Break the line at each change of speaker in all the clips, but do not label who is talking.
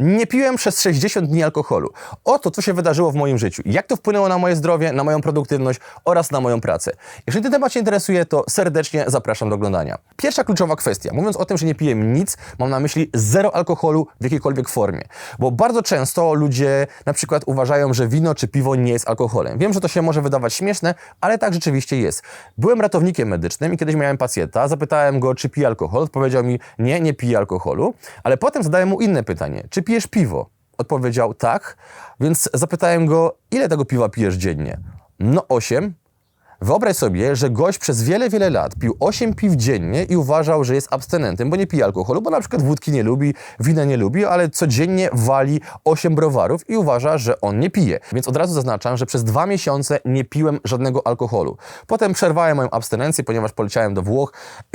Nie piłem przez 60 dni alkoholu. Oto, co się wydarzyło w moim życiu. Jak to wpłynęło na moje zdrowie, na moją produktywność oraz na moją pracę. Jeżeli ten temat Cię interesuje, to serdecznie zapraszam do oglądania. Pierwsza kluczowa kwestia. Mówiąc o tym, że nie piję nic, mam na myśli zero alkoholu w jakiejkolwiek formie. Bo bardzo często ludzie na przykład uważają, że wino czy piwo nie jest alkoholem. Wiem, że to się może wydawać śmieszne, ale tak rzeczywiście jest. Byłem ratownikiem medycznym i kiedyś miałem pacjenta, zapytałem go, czy pije alkohol. Odpowiedział mi, nie, nie pije alkoholu, ale potem zadałem mu inne pytanie, czy pijesz piwo? Odpowiedział tak, więc zapytałem go, ile tego piwa pijesz dziennie? No 8. Wyobraź sobie, że gość przez wiele, wiele lat pił 8 piw dziennie i uważał, że jest abstynentem, bo nie pije alkoholu, bo na przykład wódki nie lubi, wina nie lubi, ale codziennie wali 8 browarów i uważa, że on nie pije. Więc od razu zaznaczam, że przez dwa miesiące nie piłem żadnego alkoholu. Potem przerwałem moją abstynencję, ponieważ poleciałem do Włoch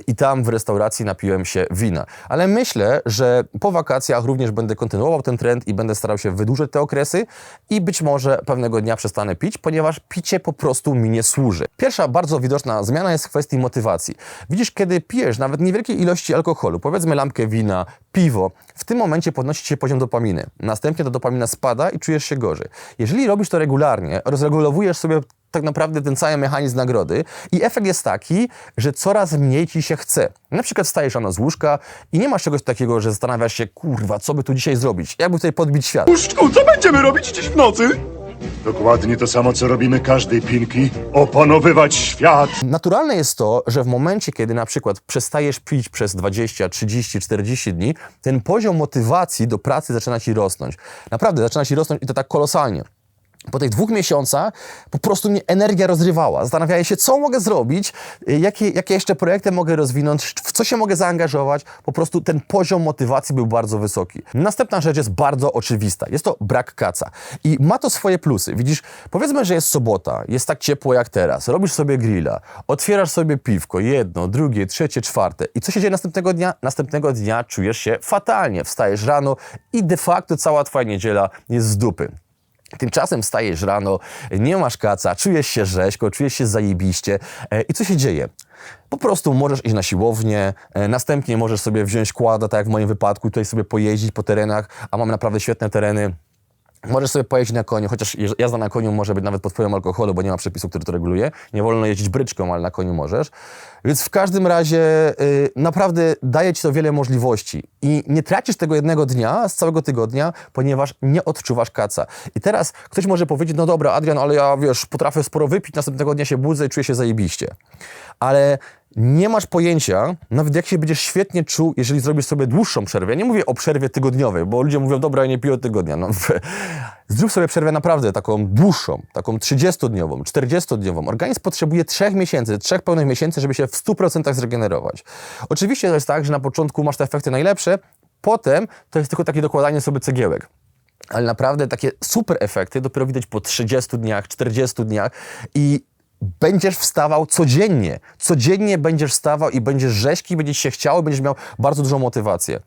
i tam w restauracji napiłem się wina. Ale myślę, że po wakacjach również będę kontynuował ten trend i będę starał się wydłużyć te okresy i być może pewnego dnia przestanę pić, ponieważ picie po prostu mi nie służy. Pierwsza bardzo widoczna zmiana jest w kwestii motywacji. Widzisz, kiedy pijesz nawet niewielkiej ilości alkoholu, powiedzmy lampkę wina, piwo, w tym momencie podnosi się poziom dopaminy. Następnie ta dopamina spada i czujesz się gorzej. Jeżeli robisz to regularnie, rozregulowujesz sobie tak naprawdę ten cały mechanizm nagrody i efekt jest taki, że coraz mniej ci się chce. Na przykład wstajesz rano z łóżka i nie masz czegoś takiego, że zastanawiasz się, kurwa, co by tu dzisiaj zrobić? Jakby tutaj podbić świat?
Puszczku, co będziemy robić dziś w nocy?
Dokładnie to samo, co robimy każdej pinki. Opanowywać świat.
Naturalne jest to, że w momencie, kiedy na przykład przestajesz pić przez 20, 30, 40 dni, ten poziom motywacji do pracy zaczyna ci rosnąć. Naprawdę, zaczyna ci rosnąć i to tak kolosalnie. Po tych dwóch miesiącach po prostu mnie energia rozrywała. Zastanawiałem się, co mogę zrobić, y, jakie, jakie jeszcze projekty mogę rozwinąć, w co się mogę zaangażować. Po prostu ten poziom motywacji był bardzo wysoki. Następna rzecz jest bardzo oczywista. Jest to brak kaca. I ma to swoje plusy. Widzisz, powiedzmy, że jest sobota, jest tak ciepło jak teraz, robisz sobie grilla, otwierasz sobie piwko, jedno, drugie, trzecie, czwarte. I co się dzieje następnego dnia? Następnego dnia czujesz się fatalnie. Wstajesz rano i de facto cała twoja niedziela jest z dupy. Tymczasem wstajesz rano, nie masz kaca, czujesz się rzeźko, czujesz się zajebiście e, i co się dzieje? Po prostu możesz iść na siłownię, e, następnie możesz sobie wziąć kłada, tak jak w moim wypadku, tutaj sobie pojeździć po terenach, a mamy naprawdę świetne tereny. Możesz sobie pojeździć na koniu, chociaż jazda na koniu może być nawet pod wpływem alkoholu, bo nie ma przepisu, który to reguluje. Nie wolno jeździć bryczką, ale na koniu możesz. Więc w każdym razie y, naprawdę daje ci to wiele możliwości. I nie tracisz tego jednego dnia z całego tygodnia, ponieważ nie odczuwasz kaca. I teraz ktoś może powiedzieć, no dobra, Adrian, ale ja wiesz, potrafię sporo wypić, następnego dnia się budzę i czuję się zajebiście. Ale nie masz pojęcia, nawet jak się będziesz świetnie czuł, jeżeli zrobisz sobie dłuższą przerwę. Nie mówię o przerwie tygodniowej, bo ludzie mówią, dobra, ja nie piję od tygodnia. No, zrób sobie przerwę naprawdę taką dłuższą, taką 30-dniową, 40-dniową. Organizm potrzebuje 3 miesięcy, 3 pełnych miesięcy, żeby się w 100% zregenerować. Oczywiście to jest tak, że na początku masz te efekty najlepsze, potem to jest tylko takie dokładanie sobie cegiełek. Ale naprawdę takie super efekty dopiero widać po 30 dniach, 40 dniach i będziesz wstawał codziennie. Codziennie będziesz wstawał i będziesz rzeźki, będziesz się chciał, będziesz miał bardzo dużą motywację.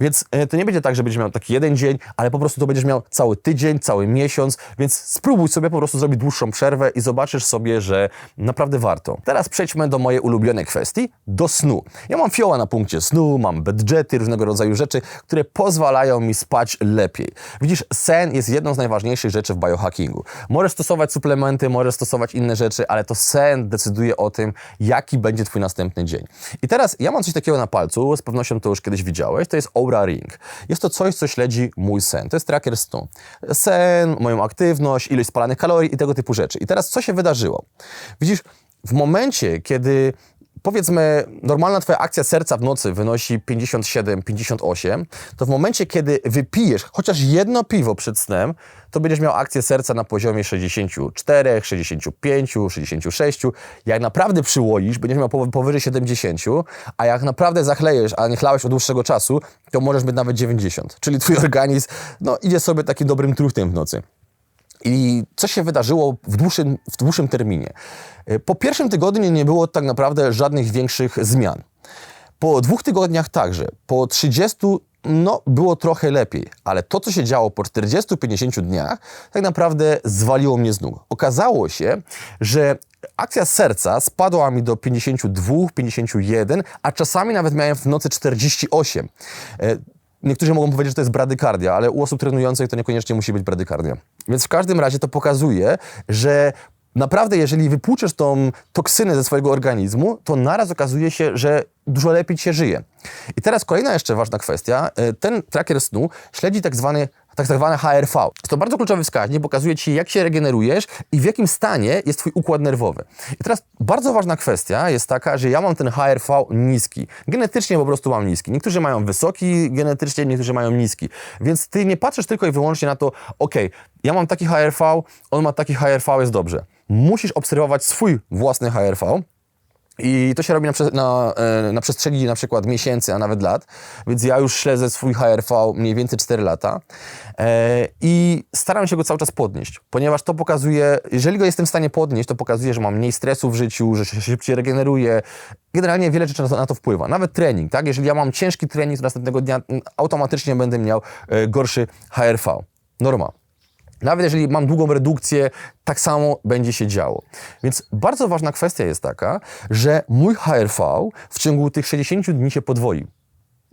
Więc e, to nie będzie tak, że będziesz miał taki jeden dzień, ale po prostu to będziesz miał cały tydzień, cały miesiąc, więc spróbuj sobie po prostu zrobić dłuższą przerwę i zobaczysz sobie, że naprawdę warto. Teraz przejdźmy do mojej ulubionej kwestii, do snu. Ja mam fioła na punkcie snu, mam budżety, różnego rodzaju rzeczy, które pozwalają mi spać lepiej. Widzisz, sen jest jedną z najważniejszych rzeczy w biohackingu. Możesz stosować suplementy, możesz stosować inne rzeczy, ale to sen decyduje o tym, jaki będzie twój następny dzień. I teraz ja mam coś takiego na palcu, z pewnością to już kiedyś widziałeś, to jest Aura Ring. Jest to coś, co śledzi mój sen. To jest tracker snu. Sen, moją aktywność, ilość spalanych kalorii i tego typu rzeczy. I teraz co się wydarzyło? Widzisz, w momencie, kiedy powiedzmy, normalna twoja akcja serca w nocy wynosi 57-58, to w momencie, kiedy wypijesz chociaż jedno piwo przed snem, to będziesz miał akcję serca na poziomie 64, 65, 66. Jak naprawdę przyłoisz, będziesz miał pow- powyżej 70, a jak naprawdę zachlejesz, a nie chlałeś od dłuższego czasu, to możesz być nawet 90. Czyli twój organizm no, idzie sobie takim dobrym truchtem w nocy. I co się wydarzyło w dłuższym, w dłuższym terminie? Y, Po pierwszym tygodniu nie było tak naprawdę żadnych większych zmian. Po dwóch tygodniach także. Po 30 no, było trochę lepiej, ale to, co się działo po 40-50 dniach, tak naprawdę zwaliło mnie z nóg. Okazało się, że akcja serca spadła mi do 52, 51, a czasami nawet miałem w nocy 48. Niektórzy mogą powiedzieć, że to jest bradykardia, ale u osób trenujących to niekoniecznie musi być bradykardia. Więc w każdym razie to pokazuje, że naprawdę jeżeli wypłuczesz tą toksynę ze swojego organizmu, to naraz okazuje się, że dużo lepiej się żyje. I teraz kolejna jeszcze ważna kwestia. E, Ten tracker snu śledzi tak zwany tak zwane HRV. Jest to bardzo kluczowy wskaźnik, pokazuje Ci, jak się regenerujesz i w jakim stanie jest Twój układ nerwowy. I teraz bardzo ważna kwestia jest taka, że ja mam ten HRV niski. Genetycznie po prostu mam niski. Niektórzy mają wysoki genetycznie, niektórzy mają niski. Więc Ty nie patrzysz tylko i wyłącznie na to, ok, ja mam taki HRV, on ma taki HRV, jest dobrze. Musisz obserwować swój własny HRV, i to się robi na, na, e, na przestrzeni na przykład miesięcy, a nawet lat. Więc ja już śledzę swój HRV mniej więcej 4 lata e, i staram się go cały czas podnieść, ponieważ to pokazuje, jeżeli go jestem w stanie podnieść, to pokazuje, że mam mniej stresu w życiu, że się szybciej regeneruję. Generalnie wiele rzeczy na to, wpływa. Nawet trening, tak? Jeżeli ja mam ciężki trening, to następnego dnia automatycznie będę miał e, gorszy HRV. Norma. Nawet jeżeli mam długą redukcję, tak samo będzie się działo. Więc bardzo ważna kwestia jest taka, że mój HRV w ciągu tych 60 dni się podwoił.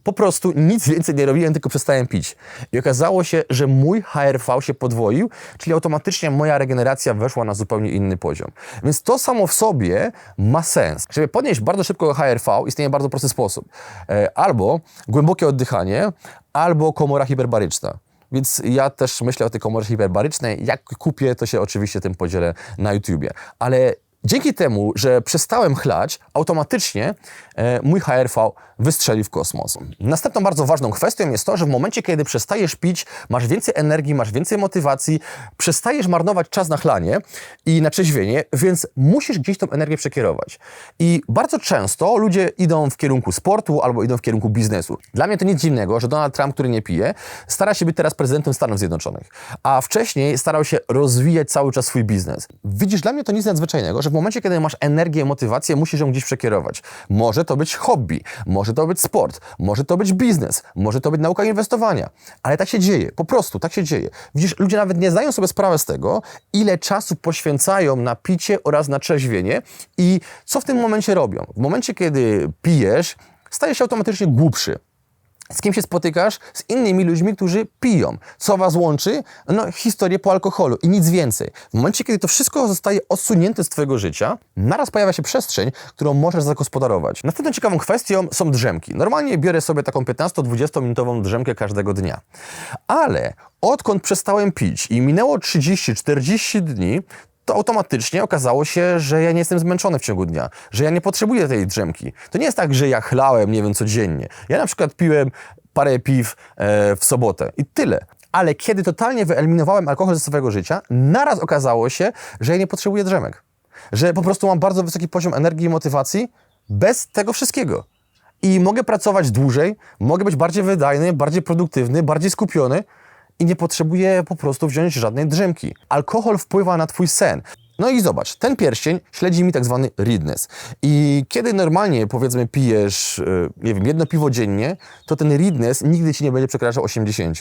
Po prostu nic więcej nie robiłem, tylko przestałem pić. I okazało się, że mój HRV się podwoił, czyli automatycznie moja regeneracja weszła na zupełnie inny poziom. Więc to samo w sobie ma sens. Żeby podnieść bardzo szybko HRV, istnieje bardzo prosty sposób. E, Albo głębokie oddychanie, albo komora hiperbaryczna. Więc ja też myślę o tej komorze hiperbarycznej. Jak kupię, to się oczywiście tym podzielę na YouTubie. Ale dzięki temu, że przestałem chlać, automatycznie e, mój HRV wystrzeli w kosmos. Następną bardzo ważną kwestią jest to, że w momencie, kiedy przestajesz pić, masz więcej energii, masz więcej motywacji, przestajesz marnować czas na chlanie i na trzeźwienie, więc musisz gdzieś tą energię przekierować. I bardzo często ludzie idą w kierunku sportu albo idą w kierunku biznesu. Dla mnie to nic dziwnego, że Donald Trump, który nie pije, stara się być teraz prezydentem Stanów Zjednoczonych, a wcześniej starał się rozwijać cały czas swój biznes. Widzisz, dla mnie to nic nadzwyczajnego, że w momencie, kiedy masz energię, motywację, musisz ją gdzieś przekierować. Może to być hobby, może to być sport, może to być biznes, może to być nauka inwestowania, ale tak się dzieje, po prostu tak się dzieje. Widzisz, ludzie nawet nie zdają sobie sprawy z tego, ile czasu poświęcają na picie oraz na trzeźwienie i co w tym momencie robią. W momencie, kiedy pijesz, stajesz się automatycznie głupszy. Z kim się spotykasz? Z innymi ludźmi, którzy piją. Co was łączy? No, historię po alkoholu i nic więcej. W momencie, kiedy to wszystko zostaje odsunięte z twojego życia, naraz pojawia się przestrzeń, którą możesz zagospodarować. Następną ciekawą kwestią są drzemki. Normalnie biorę sobie taką 15-20 minutową drzemkę każdego dnia. Ale odkąd przestałem pić i minęło 30-40 dni, to automatycznie okazało się, że ja nie jestem zmęczony w ciągu dnia, że ja nie potrzebuję tej drzemki. To nie jest tak, że ja chlałem, nie wiem, codziennie. Ja na przykład piłem parę piw e, w sobotę i tyle. Ale kiedy totalnie wyeliminowałem alkohol ze swojego życia, naraz okazało się, że ja nie potrzebuję drzemek. Że po prostu mam bardzo wysoki poziom energii i motywacji bez tego wszystkiego. I mogę pracować dłużej, mogę być bardziej wydajny, bardziej produktywny, bardziej skupiony i nie potrzebuję po prostu wziąć żadnej drzemki. Alkohol wpływa na twój sen. No i zobacz, ten pierścień śledzi mi tak zwany readness. I kiedy normalnie, powiedzmy, pijesz, yy, nie wiem, jedno piwo dziennie, to ten readness nigdy ci nie będzie przekraczał 80.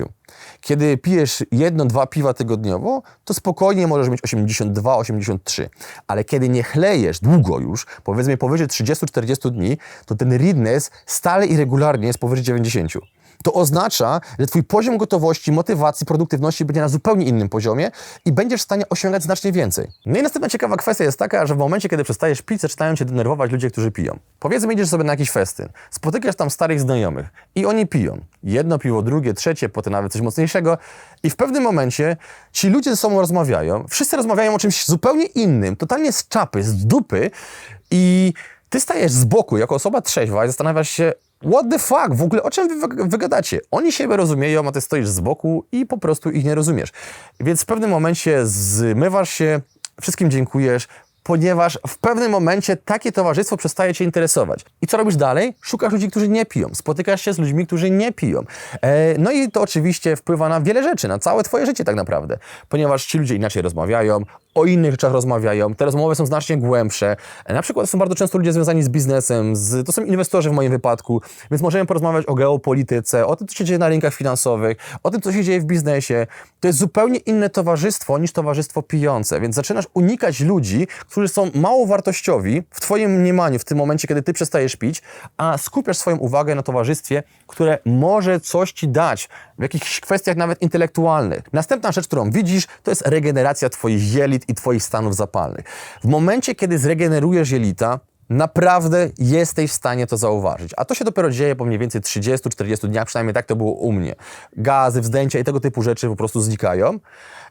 Kiedy pijesz jedno, dwa piwa tygodniowo, to spokojnie możesz mieć 82, 83. Ale kiedy nie chlejesz długo już, powiedzmy powyżej 30-40 dni, to ten readness stale i regularnie jest powyżej 90 to oznacza, że twój poziom gotowości, motywacji, produktywności będzie na zupełnie innym poziomie i będziesz w stanie osiągać znacznie więcej. No i następna ciekawa kwestia jest taka, że w momencie, kiedy przestajesz pić, zaczynają cię denerwować ludzie, którzy piją. Powiedzmy, idziesz sobie na jakiś festyn, spotykasz tam starych znajomych i oni piją. Jedno piwo, drugie, trzecie, potem nawet coś mocniejszego i w pewnym momencie ci ludzie ze sobą rozmawiają, wszyscy rozmawiają o czymś zupełnie innym, totalnie z czapy, z dupy i ty stajesz z boku jako osoba trzeźwa i zastanawiasz się, What the fuck? W ogóle o czym wy? Oni siebie rozumieją, a ty stoisz z boku i po prostu ich nie rozumiesz. Więc w pewnym momencie zmywasz się, wszystkim dziękujesz, ponieważ w pewnym momencie takie towarzystwo przestaje cię interesować. I co robisz dalej? Szukasz ludzi, którzy nie piją. Spotykasz się z ludźmi, którzy nie piją. E, no i to oczywiście wpływa na wiele rzeczy, na całe twoje życie tak naprawdę. Ponieważ ci ludzie inaczej rozmawiają, o innych rzeczach rozmawiają, te rozmowy są znacznie głębsze. Na przykład są bardzo często ludzie związani z biznesem, z, to są inwestorzy w moim wypadku, więc możemy porozmawiać o geopolityce, o tym, co się dzieje na rynkach finansowych, o tym, co się dzieje w biznesie. To jest zupełnie inne towarzystwo niż towarzystwo pijące, więc zaczynasz unikać ludzi, którzy są mało wartościowi w twoim mniemaniu w tym momencie, kiedy ty przestajesz pić, a skupiasz swoją uwagę na towarzystwie, które może coś ci dać w jakichś kwestiach nawet intelektualnych. Następna rzecz, którą widzisz, to jest regeneracja twoich jelit i twoich stanów zapalnych. W momencie, kiedy zregenerujesz jelita, naprawdę jesteś w stanie to zauważyć. A to się dopiero dzieje po mniej więcej 30-40 dniach, przynajmniej tak to było u mnie. Gazy, wzdęcia i tego typu rzeczy po prostu znikają.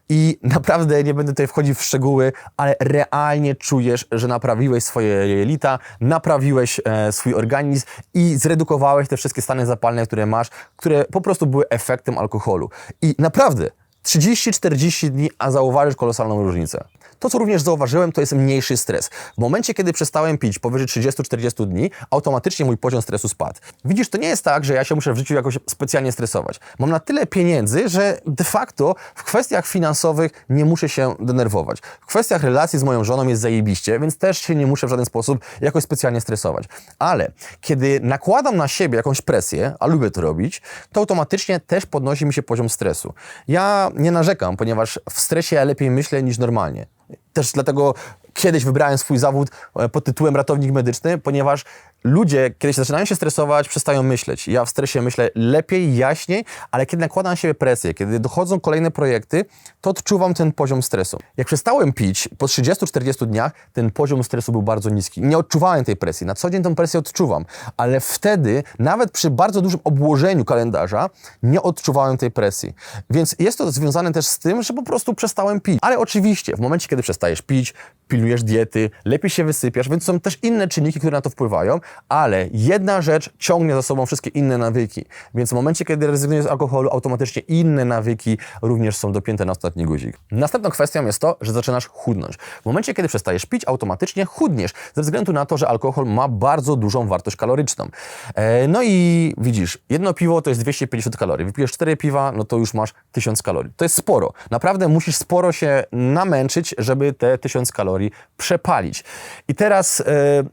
I naprawdę nie będę tutaj wchodził w szczegóły, ale realnie czujesz, że naprawiłeś swoje jelita, naprawiłeś e, swój organizm i zredukowałeś te wszystkie stany zapalne, które masz, które po prostu były efektem alkoholu. I naprawdę 30-40 dni, a zauważysz kolosalną różnicę. To, co również zauważyłem, to jest mniejszy stres. W momencie, kiedy przestałem pić powyżej 30-40 dni, automatycznie mój poziom stresu spadł. Widzisz, to nie jest tak, że ja się muszę w życiu jakoś specjalnie stresować. Mam na tyle pieniędzy, że de facto w kwestiach finansowych nie muszę się denerwować. W kwestiach relacji z moją żoną jest zajebiście, więc też się nie muszę w żaden sposób jakoś specjalnie stresować. Ale kiedy nakładam na siebie jakąś presję, a lubię to robić, to automatycznie też podnosi mi się poziom stresu. Ja nie narzekam, ponieważ w stresie ja lepiej myślę niż normalnie. Też dlatego kiedyś wybrałem swój zawód e, pod tytułem ratownik medyczny, ponieważ ludzie, kiedy się zaczynają się stresować, przestają myśleć. Ja w stresie myślę lepiej, jaśniej, ale kiedy nakładam na siebie presję, kiedy dochodzą kolejne projekty, to odczuwam ten poziom stresu. Jak przestałem pić, po 30-40 dniach ten poziom stresu był bardzo niski. Nie odczuwałem tej presji. Na co dzień tę presję odczuwam, ale wtedy, nawet przy bardzo dużym obłożeniu kalendarza, nie odczuwałem tej presji. Więc jest to związane też z tym, że po prostu przestałem pić. Ale oczywiście, w momencie, kiedy przestajesz pić, pilnujesz diety, lepiej się wysypiasz, więc są też inne czynniki, które na to wpływają, ale jedna rzecz ciągnie za sobą wszystkie inne nawyki. Więc w momencie, kiedy rezygnujesz z alkoholu, automatycznie inne nawyki również są dopięte na ostatni guzik. Następną kwestią jest to, że zaczynasz chudnąć. W momencie, kiedy przestajesz pić, automatycznie chudniesz, ze względu na to, że alkohol ma bardzo dużą wartość kaloryczną. E, no i widzisz, jedno piwo to jest 250 kalorii. Wypijesz cztery piwa, no to już masz 1000 kalorii. To jest sporo. Naprawdę musisz sporo się namęczyć, żeby te 1000 kalorii przepalić. I teraz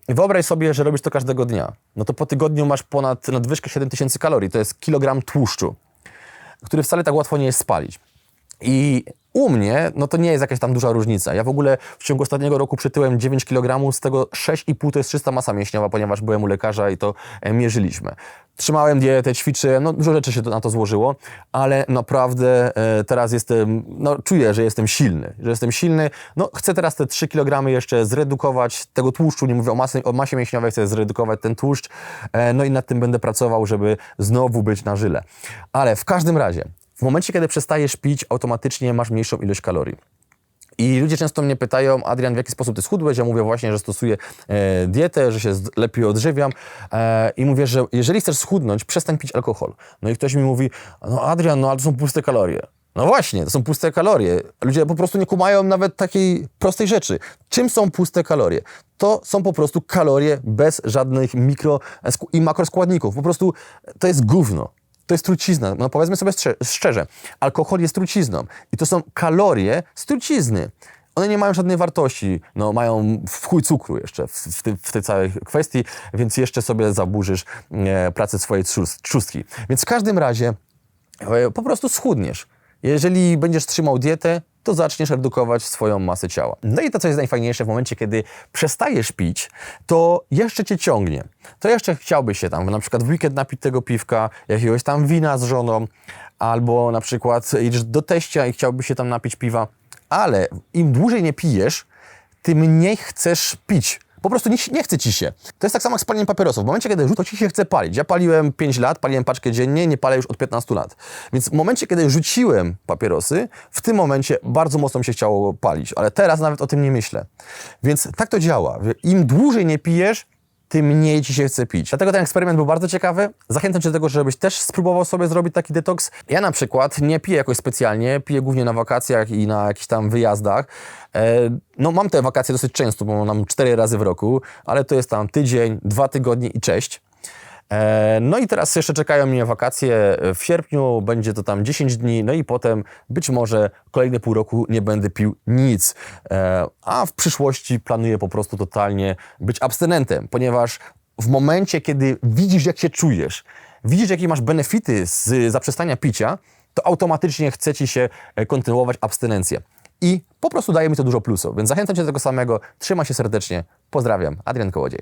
e, wyobraź sobie, że robisz to każdego dnia. No to po tygodniu masz ponad nadwyżkę 7000 kalorii. To jest kilogram tłuszczu, który wcale tak łatwo nie jest spalić. I u mnie, no to nie jest jakaś tam duża różnica. Ja w ogóle w ciągu ostatniego roku przytyłem 9 kg, z tego 6,5 to jest czysta masa mięśniowa, ponieważ byłem u lekarza i to e, mierzyliśmy. Trzymałem dietę, ćwiczyłem, no dużo rzeczy się na to złożyło, ale naprawdę e, teraz jestem, no czuję, że jestem silny, że jestem silny. No chcę teraz te 3 kg jeszcze zredukować tego tłuszczu, nie mówię o, masy, o masie mięśniowej, chcę zredukować ten tłuszcz, e, no i nad tym będę pracował, żeby znowu być na żyle. Ale w każdym razie, w momencie, kiedy przestajesz pić, automatycznie masz mniejszą ilość kalorii. I ludzie często mnie pytają, Adrian, w jaki sposób ty schudłeś? Ja mówię właśnie, że stosuję e, dietę, że się lepiej odżywiam e, i mówię, że jeżeli chcesz schudnąć, przestań pić alkohol. No i ktoś mi mówi, no Adrian, no ale to są puste kalorie. No właśnie, to są puste kalorie. Ludzie po prostu nie kumają nawet takiej prostej rzeczy. Czym są puste kalorie? To są po prostu kalorie bez żadnych mikro i makroskładników. Po prostu to jest gówno. To jest trucizna. No powiedzmy sobie szczerze, alkohol jest trucizną i to są kalorie z trucizny. One nie mają żadnej wartości, no mają w chuj cukru jeszcze w, w, tej- w tej całej kwestii, więc jeszcze sobie zaburzysz e, pracę swojej trzust- trzustki. Więc w każdym razie e, po prostu schudniesz. Jeżeli będziesz trzymał dietę, to zaczniesz redukować swoją masę ciała. No i to, co jest najfajniejsze, w momencie, kiedy przestajesz pić, to jeszcze cię ciągnie. To jeszcze chciałbyś się tam na przykład w weekend napić tego piwka, jakiegoś tam wina z żoną, albo na przykład idziesz do teścia i chciałbyś się tam napić piwa, ale im dłużej nie pijesz, tym mniej chcesz pić. Po prostu nie, nie chce ci się. To jest tak samo jak z paleniem papierosów. W momencie, kiedy rzuć, to ci się chce palić. Ja paliłem 5 lat, paliłem paczkę dziennie, nie palę już od 15 lat. Więc w momencie, kiedy rzuciłem papierosy, w tym momencie bardzo mocno mi się chciało palić, ale teraz nawet o tym nie myślę. Więc tak to działa. Im dłużej nie pijesz, tym mniej ci się chce pić. Dlatego ten eksperyment był bardzo ciekawy. Zachęcam cię do tego, żebyś też spróbował sobie zrobić taki detoks. Ja na przykład nie piję jakoś specjalnie, piję głównie na wakacjach i na jakichś tam wyjazdach. E, no mam te wakacje dosyć często, bo mam cztery razy w roku, ale to jest tam tydzień, dwa tygodnie i cześć. E, No i teraz jeszcze czekają mnie wakacje w sierpniu, będzie to tam 10 dni, no i potem być może kolejne pół roku nie będę pił nic. E, A w przyszłości planuję po prostu totalnie być abstynentem, ponieważ w momencie, kiedy widzisz, jak się czujesz, widzisz, jakie masz benefity z zaprzestania picia, to automatycznie chce ci się e, kontynuować abstynencję. i po prostu daje mi to dużo plusów. Więc zachęcam Cię do tego samego. Trzymaj się serdecznie. Pozdrawiam. Adrian Kołodziej.